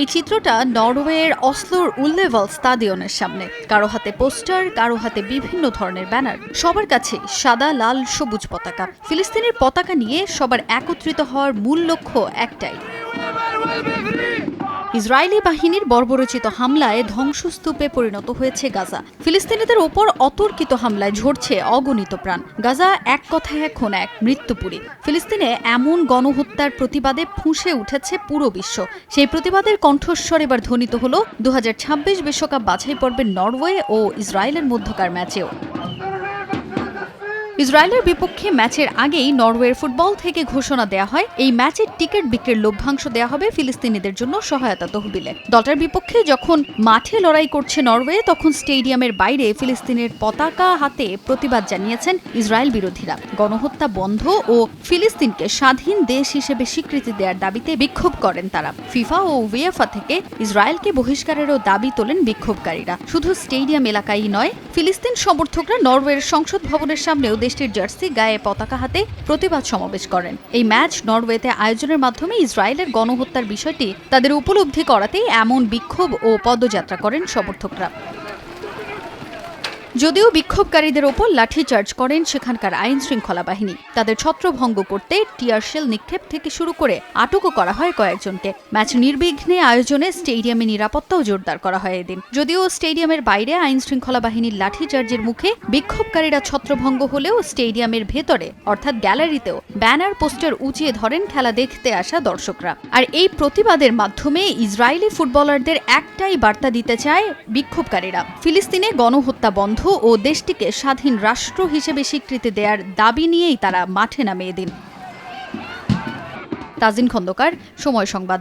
এই চিত্রটা নরওয়ের অসলোর উল্লেভল স্টাডিয়নের সামনে। কারও হাতে পোস্টার, কারও হাতে বিভিন্ন ধরনের ব্যানার। সবার কাছে সাদা, লাল, সবুজ পতাকা। ফিলিস্তিনের পতাকা নিয়ে সবার একত্রিত হওয়ার মূল লক্ষ্য একটাই। ইসরায়েলি বাহিনীর বর্বরচিত হামলায় ধ্বংসস্তূপে পরিণত হয়েছে গাজা। ফিলিস্তিনিদের ওপর অতর্কিত হামলায় ঝরছে অগণিত প্রাণ। গাজা এক কথায় এখন এক মৃত্যুপুরী। ফিলিস্তিনে এমন গণহত্যার প্রতিবাদে ফুঁসে উঠেছে পুরো বিশ্ব। সেই প্রতিবাদের কণ্ঠস্বর এবার ধ্বনিত হল। দু বিশ্বকাপ বাছাই পর্বের নরওয়ে ও ইসরায়েলের মধ্যকার ম্যাচেও। ইসরায়েলের বিপক্ষে ম্যাচের আগেই নরওয়ের ফুটবল থেকে ঘোষণা দেওয়া হয়। এই ম্যাচের টিকিট বিক্রির লভ্যাংশ দেওয়া হবে ফিলিস্তিনিদের জন্য সহায়তা তহবিলে। দলটার বিপক্ষে যখন মাঠে লড়াই করছে নরওয়ে, তখন স্টেডিয়ামের বাইরে ফিলিস্তিনের পতাকা হাতে প্রতিবাদ জানিয়েছেন ইসরায়েল বিরোধীরা। গণহত্যা বন্ধ ও ফিলিস্তিনকে স্বাধীন দেশ হিসেবে স্বীকৃতি দেওয়ার দাবিতে বিক্ষোভ করেন তারা। ফিফা ও উয়েফা থেকে ইসরায়েলকে বহিষ্কারেরও দাবি তোলেন বিক্ষোভকারীরা। শুধু স্টেডিয়াম এলাকায় নয়, ফিলিস্তিন সমর্থকরা নরওয়ের সংসদ ভবনের সামনেও দেশটির জার্সি গায়ে পতাকা হাতে প্রতিবাদ সমাবেশ করেন। এই ম্যাচ নরওয়েতে আয়োজনের মাধ্যমে ইসরায়েলের গণহত্যার বিষয়টি তাদের উপলব্ধি করাতেই এমন বিক্ষোভ ও পদযাত্রা করেন সমর্থকরা। যদিও বিক্ষোভকারীদের ওপর লাঠিচার্জ করেন সেখানকার আইন শৃঙ্খলা বাহিনী। তাদের ছত্রভঙ্গ করতে টিয়ারশেল নিক্ষেপ থেকে শুরু করে আটকও করা হয় কয়েকজনকে। ম্যাচ নির্বিঘ্নে আয়োজনে স্টেডিয়ামে নিরাপত্তাও জোরদার করা হয় এদিন। যদিও স্টেডিয়ামের বাইরে আইন শৃঙ্খলা বাহিনীর লাঠিচার্জের মুখে বিক্ষোভকারীরা ছত্রভঙ্গ হলেও স্টেডিয়ামের ভেতরে, অর্থাৎ গ্যালারিতেও, ব্যানার, পোস্টার উঁচিয়ে ধরেন খেলা দেখতে আসা দর্শকরা। আর এই প্রতিবাদের মাধ্যমে ইসরায়েলি ফুটবলারদের একটাই বার্তা দিতে চায় বিক্ষোভকারীরা। ফিলিস্তিনে গণহত্যা বন্ধ ও দেশটিকে স্বাধীন রাষ্ট্র হিসেবে স্বীকৃতি দেওয়ার দাবি নিয়েই তারা মাঠে নামে এদিন। তাজিন খন্দকার, সময় সংবাদ।